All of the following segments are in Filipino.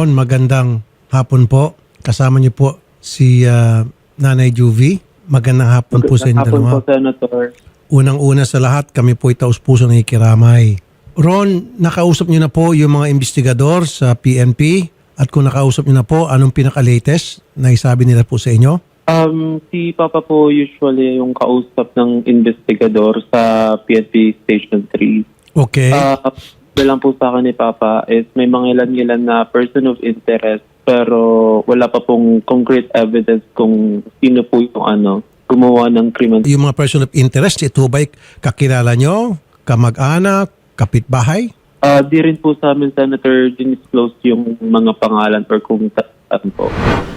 Ron, magandang hapon po. Kasama niyo po si ah, Nanay Juvie. Magandang hapon po sa inyo Hapon dalawa. po, Senator. Unang-una sa lahat, kami po itaos puso ng ikiramay. Ron, nakausap niyo na po yung mga investigador sa PNP at kung nakausap niyo na po, anong pinaka-latest na isabi nila po sa inyo? Um, si Papa po usually yung kausap ng investigador sa PNP Station 3. Okay. Ah, bilang po sa akin ni Papa is may mga ilan-ilan na person of interest pero wala pa pong concrete evidence kung sino po yung ano gumawa ng krimen. yung mga person of interest, ito ba'y kakilala nyo? Kamag-anak? Kapitbahay? Ah, di rin po sa amin, Senator, dinisclose yung mga pangalan or kung saan po.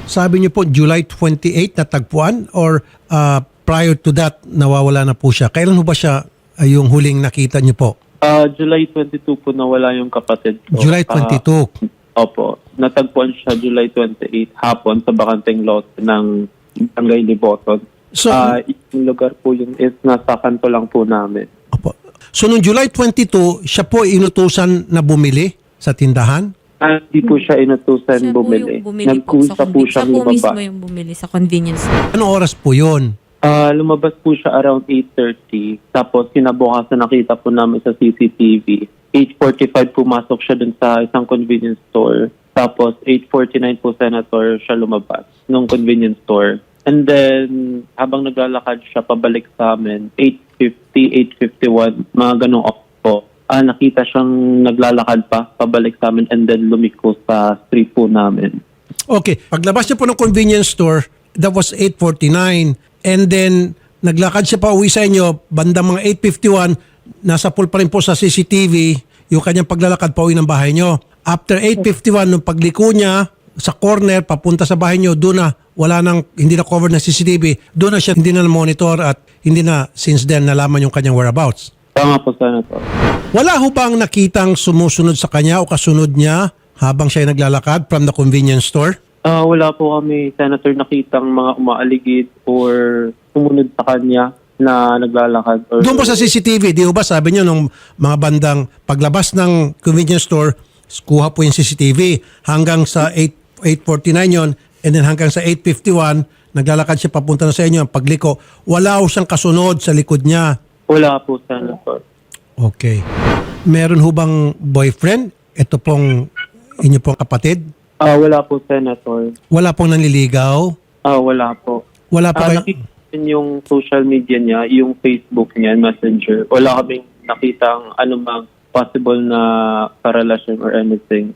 Sabi niyo po July 28 natagpuan or ah, prior to that nawawala na po siya. Kailan ho ba siya ah, yung huling nakita niyo po? Ah, July 22 po nawala yung kapatid ko. July Ah, 22. Opo. Natagpuan siya July 28 hapon sa bakanteng lot ng Barangay Liboton. So- Ah, yung lugar po yun is nasa kanto lang po namin. Opo. So noong July 22, siya po inutusan na bumili sa tindahan? Ah, Hindi po siya inutusan Siya po bumili. yung bumili po sa Nagkusa po convenience. siyang Siya po mismo yung bumili sa convenience store. Anong oras po yun? Ah, lumabas po siya around 8.30. Tapos kinabukasan nakita po namin sa CCTV. 8.45 pumasok siya dun sa isang convenience store. Tapos 8.49 po senator siya lumabas nung convenience store. And then habang naglalakad siya pabalik sa amin, 8.50, 8.51, mga ganong off po. Ah, nakita siyang naglalakad pa pabalik sa amin and then lumiko sa street po namin. Okay, paglabas niya po ng convenience store, that was 8.49 and then naglakad siya pa uwi sa inyo, bandang mga 8.51, nasa pool pa rin po sa CCTV yung kanyang paglalakad pa uwi ng bahay niyo. After 8.51, nung pagliko niya sa corner, papunta sa bahay niyo, doon na wala nang, hindi na covered ng CCTV, doon na siya hindi na monitor at hindi na since then nalaman yung kanyang whereabouts. Tama po, Senator. Wala ho bang nakitang sumusunod sa kanya o kasunod niya habang siya ay naglalakad from the convenience store? Ah, wala po kami, Senator, nakitang mga umaaligid or sumunod sa kanya na naglalakad. Or, Doon po sa CCTV, di ho ba sabi niyo nung mga bandang paglabas ng convenience store, kuha po yung CCTV hanggang sa 8, 8.49 yon and then hanggang sa 8.51, naglalakad siya papunta na sa inyo, ang pagliko, wala ho siyang kasunod sa likod niya. Wala po, Senator. Okay. Meron ho bang boyfriend? Ito pong inyo pong kapatid? Ah, wala po, Senator. Wala pong nanliligaw? Ah, wala po. Wala pa Ah, kayo? nakita yung social media niya, yung Facebook niya, Messenger. Wala kaming nakitang anumang possible na karelasyon or anything.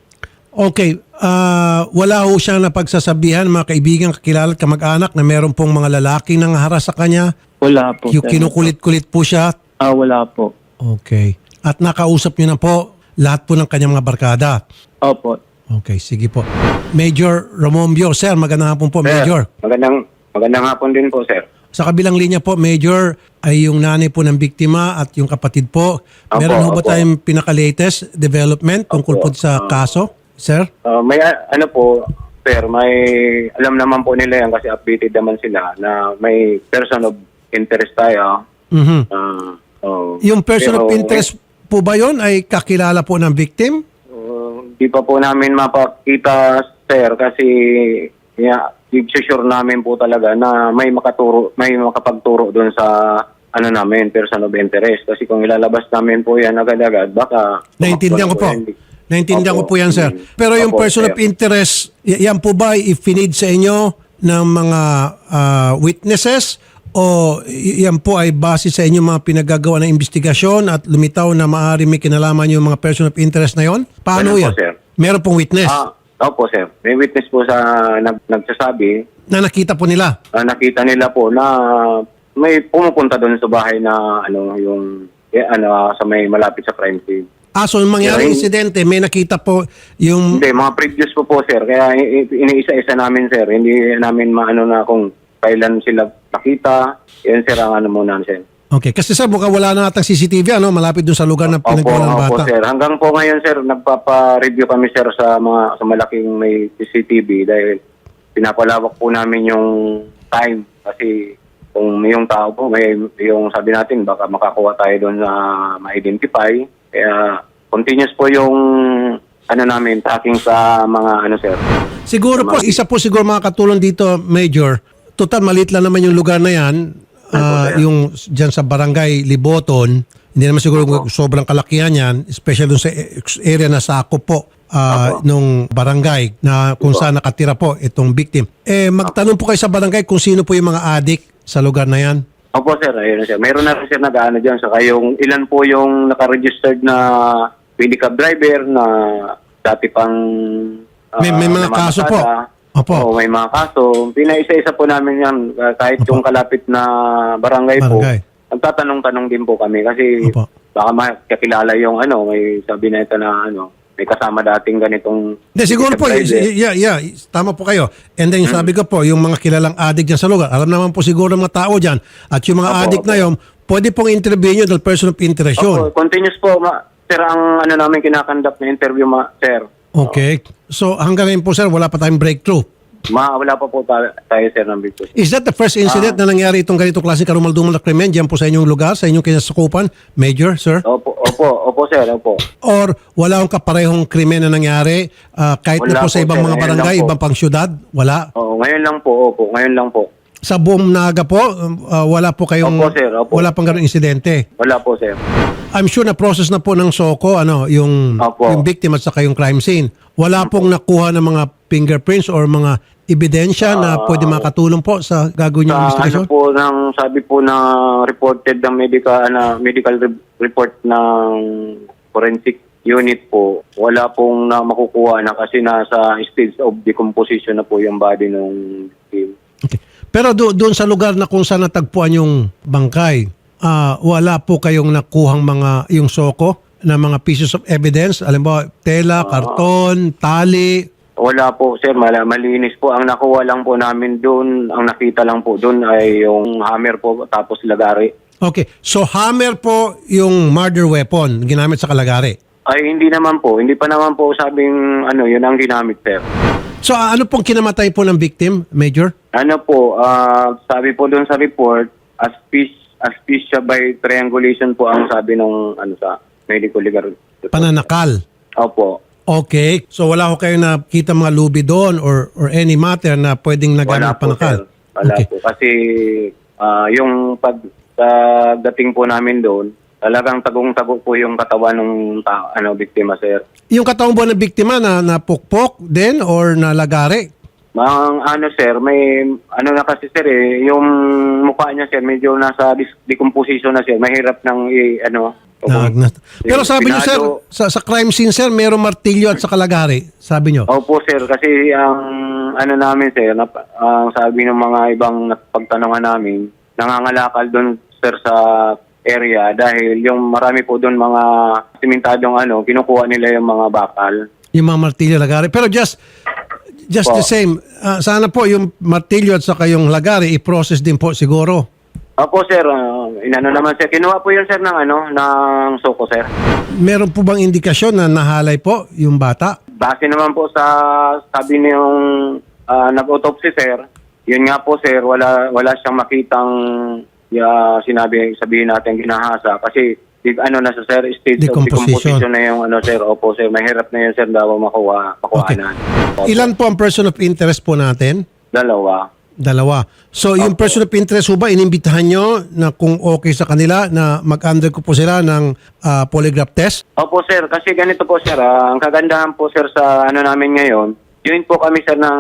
Okay, ah wala ho siyang napagsasabihan mga kaibigan, kakilala at kamag-anak na meron pong mga lalaki nang haras sa kanya. Wala po, Yung Senator. kinukulit-kulit po siya. Ah, wala po. Okay. At nakausap niyo na po lahat po ng kanyang mga barkada. Opo. Okay, sige po. Major Romombio, sir, magandang hapon po, Major. Magandang, magandang hapon din po, sir. Sa kabilang linya po, Major, ay yung nanay po ng biktima at yung kapatid po. Opo, Meron ho ba tayong pinaka-latest development tungkol po sa kaso, sir? Uh, may uh, ano po, sir, may alam naman po nila yan kasi updated naman sila na may person of interest tayo. Mhm. Uh, oh, Yung person of pero, interest po ba yon ay kakilala po ng victim? Uh, di pa po namin mapakita, sir, kasi yeah, sure namin po talaga na may makaturo, may makapagturo doon sa ano namin, person of interest. Kasi kung ilalabas namin po yan agad-agad, baka... Naintindihan ko po. Hindi- Naintindihan ko po yan, sir. Mm. Pero yung Opo, person sir. of interest, yan po ba i-feed sa inyo ng mga ah, witnesses o yan po ay base sa inyo mga pinagagawa ng investigasyon at lumitaw na maaari may kinalaman yung mga person of interest na yon? Paano po, yan? sir. Meron pong witness Ah, opo, sir. May witness po sa nag, nagsasabi na nakita po nila. ah, nakita nila po na may pumupunta doon sa bahay na ano yung eh, ano sa may malapit sa crime scene. Ah, so yung mangyari Pero- insidente, may nakita po yung... Hindi, mga previous po po sir. Kaya i- i- iniisa-isa namin sir. Hindi namin maano na kung kailan sila nakita. Yan sir ang ano muna sir. Okay, kasi sir, mukhang wala na natang CCTV, ano? Malapit doon sa lugar na Opo, pinagawa ng opo bata. sir. Hanggang po ngayon sir, nagpapa-review kami sir sa mga sa malaking may CCTV dahil pinapalawak po namin yung time kasi kung yung tao po may yung sabi natin baka makakuha tayo doon na ma-identify kaya continuous po yung ano namin, tracking sa mga ano sir. Siguro po, isa po siguro mga katulong dito, Major. Total, maliit lang naman yung lugar na yan. Ah, yung dyan sa barangay Liboton. Hindi naman siguro sobrang kalakihan yan. Especially dun sa area na sakop po ah, nung barangay na kung saan nakatira po itong victim. Eh, magtanong po kayo sa barangay kung sino po yung mga adik sa lugar na yan. Opo sir, ayun sir. Meron na rin sir nag-ano dyan. Saka yung ilan po yung nakaregistered na pedicab driver na dati pang ah, May- may mga kaso po. Opo. Oo, may mga kaso. Pinaisa-isa po namin yan. ah, kahit Opo. yung kalapit na barangay, Barangay. po. Nagtatanong-tanong din po kami kasi Opo. baka makakilala yung ano, may sabi na ito na ano, may kasama dating ganitong Hindi, siguro po, driver. yeah, yeah, tama po kayo. And then sabi ko po, yung mga kilalang addict dyan sa lugar, alam naman po siguro ng mga tao dyan. At yung mga Opo, opo. na yun, pwede pong interview nyo dahil person of interest yun. Opo, continuous po, ma- sir, ang ano namin kinakandak na interview, ma- sir. Okay. So hanggang ngayon po sir, wala pa tayong breakthrough. Ma, wala pa po tayo, tayo sir, ng Victor. Is that the first incident na nangyari itong ganitong klase karumaldumal na krimen dyan po sa inyong lugar, sa inyong kinasakupan, Major, sir? Opo, opo, opo, sir, opo. Or wala akong kaparehong krimen na nangyari ah, kahit na Wala po sa po, ibang sir. mga Ngayon barangay, po. ibang pang syudad? Wala. Oo, ngayon lang po, opo, ngayon lang po. Sa buong naga po, ah, wala po kayong, Opo, sir, opo. wala pang ganong insidente? Wala po, sir. I'm sure na process na po ng SOCO ano yung Opo. yung victim at saka yung crime scene. Wala pong nakuha ng mga fingerprints or mga ebidensya na pwede makatulong po sa gagawin yung Sa ano investigation? po, ng, sabi po na reported ng medical, ano, medical re- report ng forensic unit po, wala pong na makukuha na kasi nasa stage of decomposition na po yung body ng. Pero do, doon sa lugar na kung saan natagpuan yung bangkay, ah, wala po kayong nakuhang mga yung SOCO na mga pieces of evidence, alam mo, tela, karton, tali, Wala po, sir. Mala, malinis po. Ang nakuha lang po namin doon, ang nakita lang po doon ay yung hammer po tapos lagari. Okay. So hammer po yung murder weapon ginamit sa kalagari. Ay, hindi naman po. Hindi pa naman po sabing ano, yun ang ginamit, sir. So ah, ano pong kinamatay po ng victim, Major? Ano po, ah, sabi po doon sa report, aspis, asphyxia by triangulation po ang sabi ng ano sa medical legal. report. Pananakal. Opo. Okay. So wala ko kayo nakita mga lubi doon or or any matter na pwedeng Wala nagamit po, panakal. sir. Wala okay. po. Kasi ah, yung pag sa dating po namin doon, talagang tagong-tago po yung katawan ng ta- ano, biktima, sir. Yung katawang buwan ng biktima na napukpok din or nalagari? Ang ano sir, may ano na kasi sir eh, yung mukha niya sir medyo nasa dis- decomposition na sir. Mahirap nang i ano. Na, na- Pero sabi niyo sir, pinado- sa, sa crime scene sir, merong martilyo at sa kalagari. Sabi niyo. Opo sir, kasi ang ano namin sir, nap, ang sabi ng mga ibang pagtanungan namin, nangangalakal doon sir sa area dahil yung marami po doon mga simentadong ano, kinukuha nila yung mga bakal. Yung mga martilyo lagari. Pero just just Po. the same, ah, sana po yung martilyo at saka yung lagari i-process din po siguro. Opo sir, ah, inano naman sir, kinuha po yun sir ng ano, ng soko sir. Meron po bang indikasyon na nahalay po yung bata? Base naman po sa sabi niyong ah, nag-autopsy sir, yun nga po sir, wala wala siyang makitang ya, sinabi sabihin natin ginahasa kasi di- ano na sir stage Decomposition. of decomposition na yung ano sir, opo sir, mahirap na yun sir daw makuha makuhanan. Opo. Ilan po ang person of interest po natin? Dalawa. Dalawa. So, yung person of interest ho ba, inimbitahan nyo na kung okay sa kanila na mag-undergo po sila ng ah, polygraph test? Opo sir, kasi ganito po sir, ah, ang kagandahan po sir sa ano namin ngayon, join po kami sir ng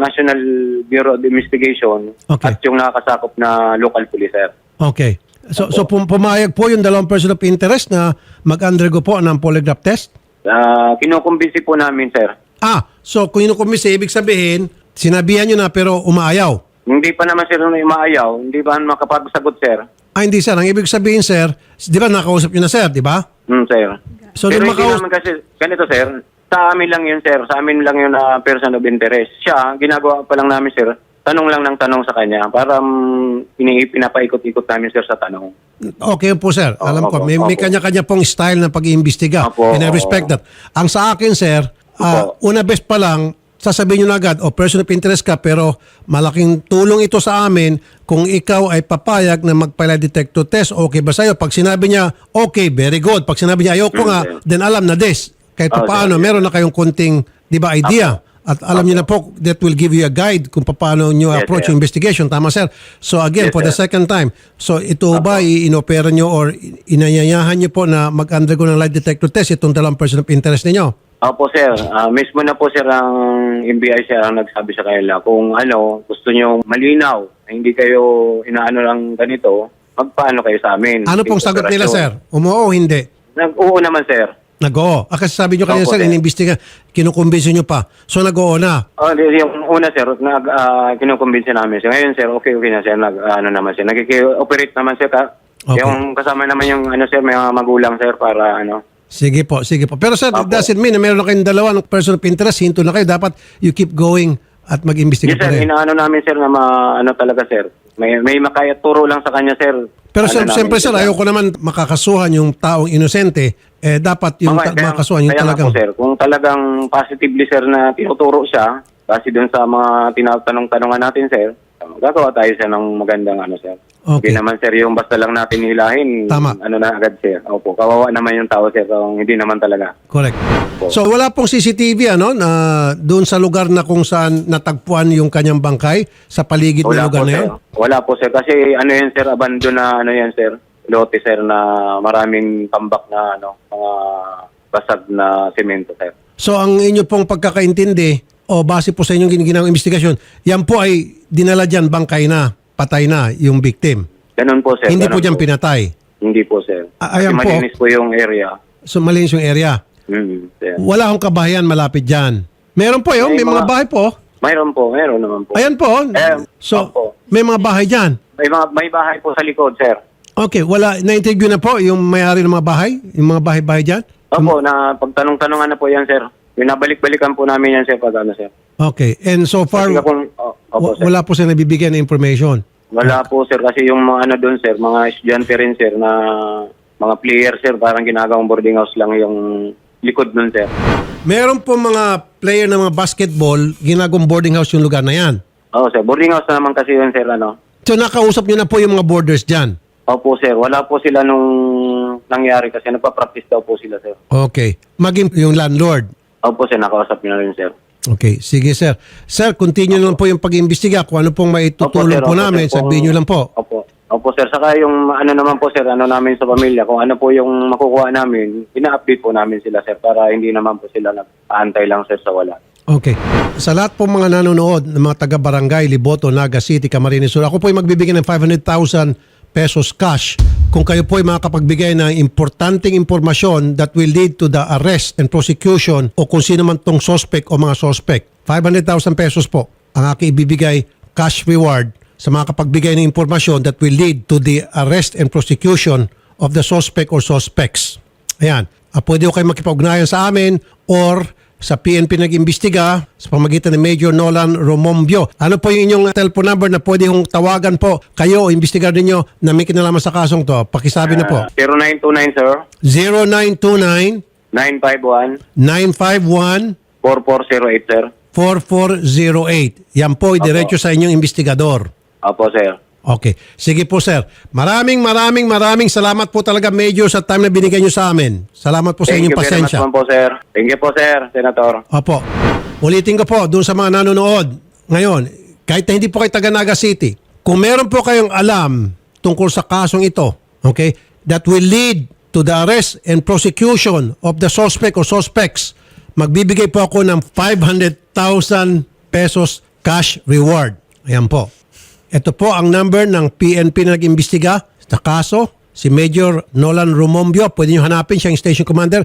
National Bureau of Investigation Okay. at yung nakakasakop na local police sir. Okay. So, so pum- pumayag po yung dalawang person of interest na mag-undergo po ng polygraph test? Uh, kinukumbinsi po namin, sir. Ah, so kung inukumbisi, ibig sabihin, sinabihan nyo na pero umaayaw. Hindi pa naman, sir, nung umaayaw. Hindi ba makapagsagot, sir? Ah, hindi sir. Ang ibig sabihin, sir, di ba nakausap nyo na sir, di ba? Hmm, sir. So, Pero nung hindi makaus- naman kasi, ganito, sir. Sa amin lang yun, sir. Sa amin lang yun na person of interest. Siya, ginagawa pa lang namin, sir. Tanong lang ng tanong sa kanya para um, pinapaikot-ikot namin, sir, sa tanong. Okay po sir. Alam ko, Opo, may, may opo. kanya-kanya pong style ng pag-iimbestiga. Opo, And I opo. respect that. Ang sa akin, sir, ah, una best pa lang, sasabihin nyo na agad, o person of interest ka, pero malaking tulong ito sa amin kung ikaw ay papayag na magpala detector test, okay ba sa'yo? Pag sinabi niya, okay, very good. Pag sinabi niya, ayoko nga, sir. then alam na this. kahit Oh, paano, sir. meron na kayong konting, di ba, idea. At alam niyo na po, that will give you a guide kung paano nyo Yes, approach sir. yung investigation. Tama, sir? So again, Yes, for the sir. second time, so ito ba, i-inopera nyo or inayayahan nyo po na mag-undergo ng lie detector test itong dalawang person of interest ninyo? Opo sir, Ah, mismo na po sir ang NBI sir ang nagsabi sa kanila kung ano, gusto nyo malinaw, na hindi kayo inaano lang ganito, magpaano kayo sa amin. Ano pong sagot nila, sir? Umuo o hindi? Nag-oo naman sir. Nag-oo. Ah, kasi sabi nyo kanina, Opo, sir, sir. inimbestiga, kinukumbinso nyo pa. So nag-oo na. Oh, di- yung una sir, nag uh, kinukumbinsi namin sir. Ngayon sir, okay okay na sir, nag ano naman sir, nagki-operate naman sir ka. Okay. Yung kasama naman yung ano sir, may mga magulang sir para ano. Sige po, sige po. Pero sir, it Opo. doesn't mean na meron na kayong dalawa ng person of interest, hinto na kayo. Dapat you keep going at mag-imbestiga Yes pa sir, rin. inaano namin sir na ma, ano talaga sir. May may makaya turo lang sa kanya sir. Pero Ano sir, namin, siyempre sir. ayoko naman makakasuhan yung taong inosente. Eh, dapat yung Mga- ta- makakasuhan yung kaya talagang... po, sir, kung talagang positively sir na tinuturo siya, kasi dun sa mga tinatanong-tanongan natin sir, gagawa tayo sir ng magandang ano sir. Okay. Hindi naman sir yung basta lang natin hilahin, Tama. ano na agad sir. Opo, kawawa naman yung tao sir, kung hindi naman talaga. Correct. So wala pong CCTV ano na doon sa lugar na kung saan natagpuan yung kanyang bangkay sa paligid ng Wala lugar po na sir. yun? Wala po sir, kasi ano yan sir, abandon na ano yan sir, lote sir na maraming tambak na ano, mga basag na semento sir. So ang inyo pong pagkakaintindi o base po sa inyong ginagawang investigasyon, yan po ay dinala dyan bangkay na, patay na yung victim. Ganun po sir. Hindi po ganun dyan pinatay. Hindi po sir. Ah, ayan Kasi po. malinis po yung area. So malinis yung area. Mm, sir. Wala akong kabahayan malapit dyan. Meron po yun, may, May mga mga- bahay po. Mayroon po, mayroon naman po. Ayan po. Eh, So, opo. may mga bahay dyan. May mga may bahay po sa likod, sir. Okay, wala, na-interview na po yung may-ari ng mga bahay? Yung mga bahay-bahay dyan? Opo, na pagtanong-tanongan na po yan, sir. Binabalik-balikan po namin yan, sir, pag ano, sir. Okay, and so far, Kasi kung, oh, opo, wa- sir. wala po siya nabibigyan ng information. Wala po, sir, kasi yung mga ano doon, sir, mga estudyante rin, sir, na mga player, sir, parang ginagawang boarding house lang yung likod nun, sir. Meron po mga player ng mga basketball, ginagawang boarding house yung lugar na yan. Oo, sir. Boarding house na naman kasi yun, sir, ano. So nakausap nyo na po yung mga boarders dyan. Opo, sir. Wala po sila nung nangyari kasi nagpa-practice daw po sila, sir. Okay. Maging yung landlord. Opo, sir. Nakausap niyo na rin, sir. Okay, sige sir. Sir, continue lang po yung pag-imbestiga. Kung ano pong maitutulong sir, po opo, namin, sir. Sabihin nyo lang po. Opo. Opo, sir. Saka yung ano naman po, sir, ano namin sa pamilya, kung ano po yung makukuha namin, ina-update po namin sila, sir, para hindi naman po sila nag-aantay lang, sir, sa wala. Okay. Sa lahat po mga nanonood ng mga taga-barangay, Liboto, Naga City, Camarines Sur, ako po ay magbibigay ng 500,000 pesos cash kung kayo po ay makakapagbigay ng importanteng impormasyon that will lead to the arrest and prosecution o kung sino man tong suspect o mga suspect. 500,000 pesos po ang aking ibibigay cash reward sa mga kapagbigay ng impormasyon that will lead to the arrest and prosecution of the suspect or suspects. Ayan. Ah, pwede ko kayo makipag-ugnayan sa amin or sa PNP nag-imbestiga sa pamagitan ni Major Nolan Romombio. Ano po yung inyong telephone number na pwede kong tawagan po kayo o imbestigar ninyo na may kinalaman sa kasong to? Pakisabi na po. Ah, 0929, sir, 0929 951 951 4408, sir. 4408. Yan po, diretso sa inyong investigador. Opo, sir. Okay. Sige po, sir. Maraming, maraming, maraming salamat po talaga, Major, sa time na binigay nyo sa amin. Salamat po sa Thank inyong you very much pasensya. naman po, sir. Thank you po, sir, Senator. Opo. Ulitin ko po, doon sa mga nanonood ngayon, kahit na hindi po kayo taga Naga City, kung meron po kayong alam tungkol sa kasong ito, okay, that will lead to the arrest and prosecution of the suspect or suspects, magbibigay po ako ng 500,000 pesos cash reward. Ayan po. Ito po ang number ng PNP na nag-imbestiga sa kaso. Si Major Nolan Rumombio. Pwede nyo hanapin siya yung station commander.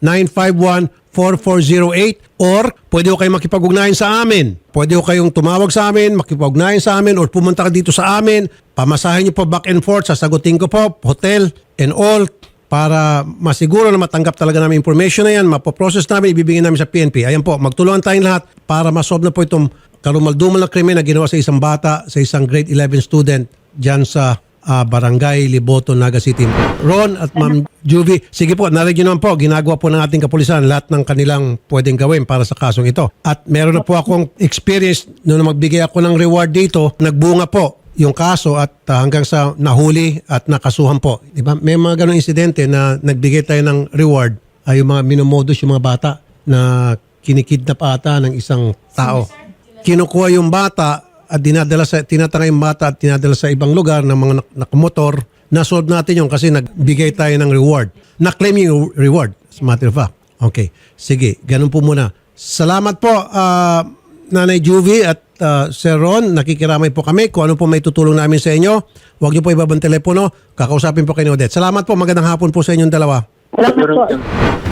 0929-951-4408 or pwede ko kayong makipag-ugnayan sa amin. Pwede ko kayong tumawag sa amin, makipag-ugnayan sa amin or pumunta ka dito sa amin. Pamasahin niyo po back and forth. Sasagutin ko po, hotel and all para masiguro na matanggap talaga namin information na yan, mapoprocess namin, ibibigay namin sa PNP. Ayan po, magtulungan tayong lahat para masolve na po itong karumaldumal na krimen na ginawa sa isang bata, sa isang grade 11 student dyan sa ah, Barangay Liboto, Naga City. Ron at Ma'am Juvie, sige po, narinig naman po, ginagawa po ng ating kapulisan lahat ng kanilang pwedeng gawin para sa kasong ito. At meron na po akong experience nung magbigay ako ng reward dito, nagbunga po yung kaso at ah, hanggang sa nahuli at nakasuhan po. Di ba? May mga ganong insidente na nagbigay tayo ng reward ay yung mga minomodus yung mga bata na kinikidnap ata ng isang tao. Kinukuha yung bata at dinadala sa tinatangay yung bata at dinadala sa ibang lugar ng mga nak- nakamotor. Na-solve natin yung kasi nagbigay tayo ng reward. Na-claim yung reward. As a matter of fact. Okay. Sige. Ganun po muna. Salamat po, ah, Nanay Juvie at ah, Sir Ron. Nakikiramay po kami. Kung ano po may tutulong namin sa inyo, huwag niyo po ibabang telepono. Kakausapin po kayo ni Odette. Salamat po. Magandang hapon po sa inyong dalawa. Salamat po.